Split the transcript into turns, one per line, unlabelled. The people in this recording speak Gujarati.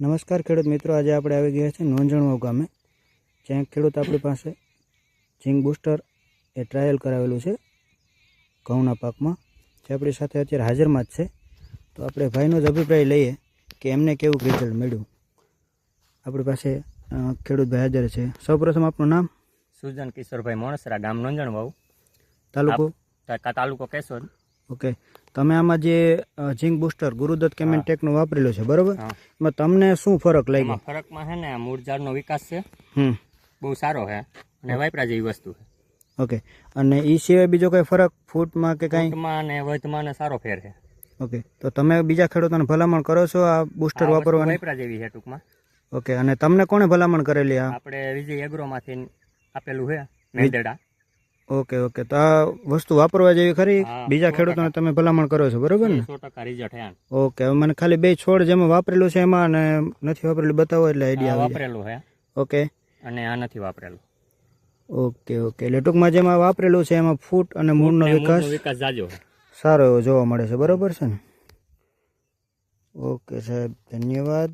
નમસ્કાર ખેડૂત મિત્રો આજે આપણે આવી ગયા છે નોંધણવાવ ગામે જ્યાં ખેડૂત આપણી પાસે ઝીંક બુસ્ટર એ ટ્રાયલ કરાવેલું છે ઘઉંના પાકમાં. જે આપણી સાથે અત્યારે હાજરમાં જ છે. તો આપણે ભાઈનો જ અભિપ્રાય લઈએ કે એમને કેવું રિઝલ્ટ મળ્યું. આપણી પાસે ખેડૂત ભાઈ હાજર છે. સૌપ્રથમ આપનું નામ?
સુજન કિશોરભાઈ મોણસરા ગામ નોંધણવાવ.
તાલુકો?
તાલુકો કેશોદ.
ઓકે. તમે આમાં જે ઝીંક બુસ્ટર ગુરુદત્ત કેમેન્ટેકનું વાપરેલું છે બરોબર? એમાં તમને શું ફરક લાગ્યો?
ફરકમાં છે ને મૂળ ઝાડનો વિકાસ છે.
હમ.
બહુ સારો છે અને વાપરા જેવી વસ્તુ છે
ઓકે. અને એ સિવાય બીજો કંઈ ફરક ફૂટમાં કે કાંઈ?
અને વધમાં ને સારો ફેર છે
ઓકે. તો તમે બીજા ખેડૂતોને ભલામણ કરો છો આ બુસ્ટર વાપરવાની?
વાપરા જેવી છે ટૂંકમાં.
ઓકે. અને તમને કોણે ભલામણ કરેલી આ?
આપણે વિજય એગ્રોમાંથી આપેલું છે મેંદેડા.
Okay okay. તો આ વસ્તુ વાપરવા જેવી ખરી? બીજા ખેડૂતોને તમે ભલામણ કરો છો બરોબર ને? ઓકે હવે મને ખાલી બે છોડ જેમાં વાપરેલું છે એમાં અને નથી વાપરેલું બતાવો એટલે આઈડિયા
વાપરેલું છે
ઓકે.
અને આ નથી વાપરેલું.
Okay okay. એટલે ટૂંકમાં જેમાં વાપરેલું છે એમાં ફૂટ અને મૂળનો વિકાસ
વિકાસ જાજો
સારો એવો જોવા મળે છે બરોબર છે ને? ઓકે સાહેબ ધન્યવાદ.